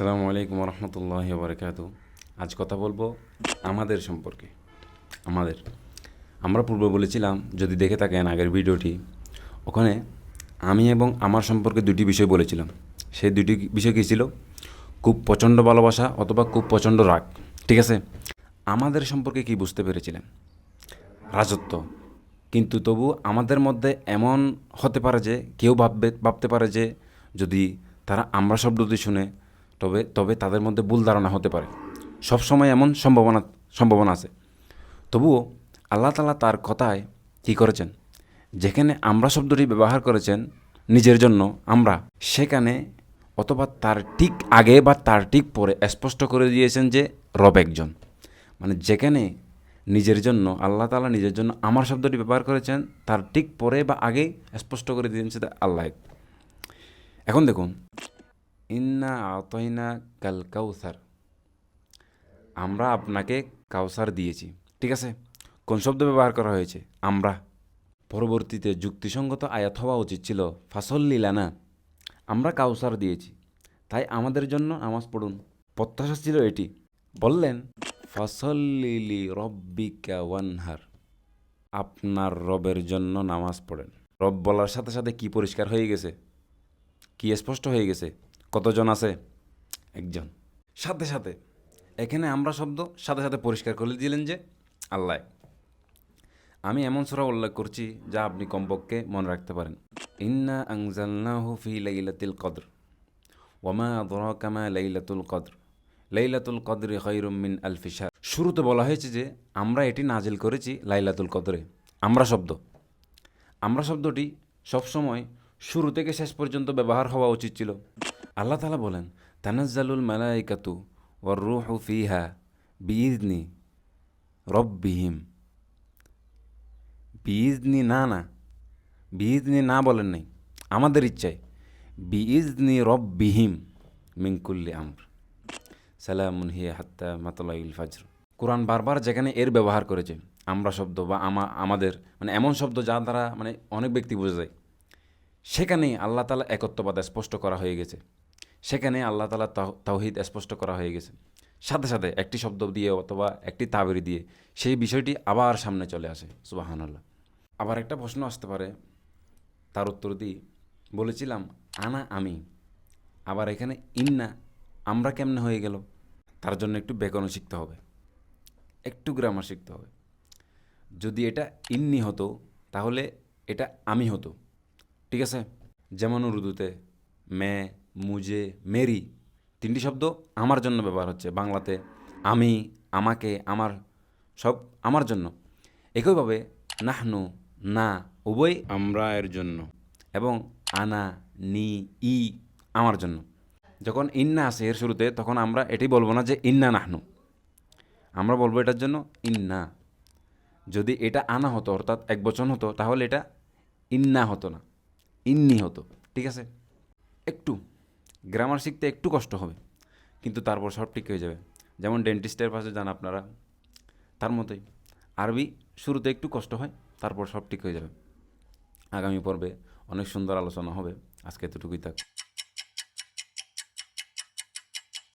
আসসালামু আলাইকুম রহমতুল্লাহ বরকাত আজ কথা বলব আমাদের সম্পর্কে। আমাদের। আমরা পূর্বে বলেছিলাম, যদি দেখে থাকেন আগের ভিডিওটি, ওখানে আমি এবং আমার সম্পর্কে দুটি বিষয় বলেছিলাম। সেই দুটি বিষয় কী ছিল? খুব প্রচণ্ড ভালোবাসা অথবা খুব প্রচণ্ড রাগ। ঠিক আছে? আমাদের সম্পর্কে কি বুঝতে পেরেছিলেন? রাজত্ব। কিন্তু তবু আমাদের মধ্যে এমন হতে পারে যে, কেউ ভাববে, ভাবতে পারে যে, যদি তারা আমরা শব্দটি শুনে তবে তবে তাদের মধ্যে ভুল ধারণা হতে পারে। সবসময় এমন সম্ভাবনা সম্ভাবনা আছে। তবুও আল্লাহ তালা তার কথায় কী করেছেন? যেখানে আমরা শব্দটি ব্যবহার করেছেন নিজের জন্য আমরা, সেখানে অথবা তার ঠিক আগে বা তার ঠিক পরে স্পষ্ট করে দিয়েছেন যে রব একজন। মানে যেখানে নিজের জন্য, আল্লাহ তালা নিজের জন্য আমার শব্দটি ব্যবহার করেছেন, তার ঠিক পরে বা আগেই স্পষ্ট করে দিয়েছেন সেটা আল্লাহ এখন দেখুন ইন্না আতইনা কাল কাউসার। আমরা আপনাকে কাউসার দিয়েছি, ঠিক আছে? কোন শব্দ ব্যবহার করা হয়েছে? আমরা। পরবর্তীতে যুক্তিসঙ্গত আয়াত হওয়া উচিত ছিল ফাসল লীলানা আমরা কাউসার দিয়েছি, তাই আমাদের জন্য নামাজ পড়ুন। প্রত্যাশা ছিল এটি। বললেন ফসল্লিলি রব্বিকা ওয়ানহার। আপনার রবের জন্য নামাজ পড়েন। রব বলার সাথে সাথে কি পরিষ্কার হয়ে গেছে? কি স্পষ্ট হয়ে গেছে? কতজন আছে? একজন। সাথে সাথে, এখানে আমরা শব্দ সাথে সাথে পরিষ্কার করে দিলেন যে আল্লাহ। আমি এমন সুরা উল্লেখ করছি যা আপনি কমপক্ষে মনে রাখতে পারেন। ইন্না আংজালনাহু ফি লাইলাতিল কদর ওয়ামা আদরাকা মা লাইলাতুল কদর। লাইলাতুল কদরে খৈরুম মিন আলফিসার শুরুতে বলা হয়েছে যে আমরা এটি নাজিল করেছি লাইলাতুল কদরে। আমরা শব্দ। আমরা শব্দটি সবসময় শুরু থেকে শেষ পর্যন্ত ব্যবহার হওয়া উচিত ছিল। আল্লাহ তালা বলেন, তানাজ্জালুল মালাইকাতু ওয়ার রুহু ফিহা বিইজনি রব্বিহিম। বিইজনি না না। বিইজনি না বলেন নাই। আমাদের ইচ্ছায় বিইজনি রব্বিহিম মিঙ্কুল্লি আমর। সালামুন হিয়া হাত্তা মাতলাইল ফাজর। কোরআন বারবার যেখানে এর ব্যবহার করেছে, আমরা শব্দ বা আমা, আমাদের মানে এমন শব্দ যা দ্বারা মানে অনেক ব্যক্তি বোঝা যায়। সেখানেই আল্লাহ তালা একত্ববাদ স্পষ্ট করা হয়ে গেছে। সেখানে আল্লাহ তালা তাও- তাওহিদ স্পষ্ট করা হয়ে গেছে। সাথে সাথে একটি শব্দ দিয়ে অথবা একটি তাবেরি দিয়ে সেই বিষয়টি আবার সামনে চলে আসে। সুবাহান আল্লাহ আবার একটা প্রশ্ন আসতে পারে। তার উত্তর দিই। বলেছিলাম, আনা আমি। আবার এখানে ইন্না, আমরা কেমনে হয়ে গেল? তার জন্য একটু ব্যাকরণ শিখতে হবে। একটু গ্রামার শিখতে হবে। যদি এটা ইন্নি হতো, তাহলে এটা আমি হতো। ঠিক আছে? যেমন উর্দুতে, মে মুজে মেরি। তিনটি শব্দ আমার জন্য ব্যবহার হচ্ছে। বাংলাতে আমি, আমাকে, আমার, সব আমার জন্য। একইভাবে নাহনু, না, উভয় আমরা এর জন্য। এবং আনা, নি, ই, আমার জন্য। যখন ইন্না আসে এর শুরুতে, তখন আমরা এটি বলব না যে ইন্না নাহনু। আমরা বলব এটার জন্য ইন্না। যদি এটা আনা হতো, অর্থাৎ এক বচন হতো, তাহলে এটা ইন্না হতো না। ইন্নি হতো। ঠিক আছে? একটু গ্রামার শিখতে একটু কষ্ট হবে, কিন্তু তারপর সব ঠিক হয়ে যাবে। যেমন ডেন্টিস্টের পাশে যান আপনারা, তার মতোই। আরবি শুরুতে একটু কষ্ট হয়, তারপর সব ঠিক হয়ে যাবে। আগামী পর্বে অনেক সুন্দর আলোচনা হবে। আজকে এতটুকুই থাক।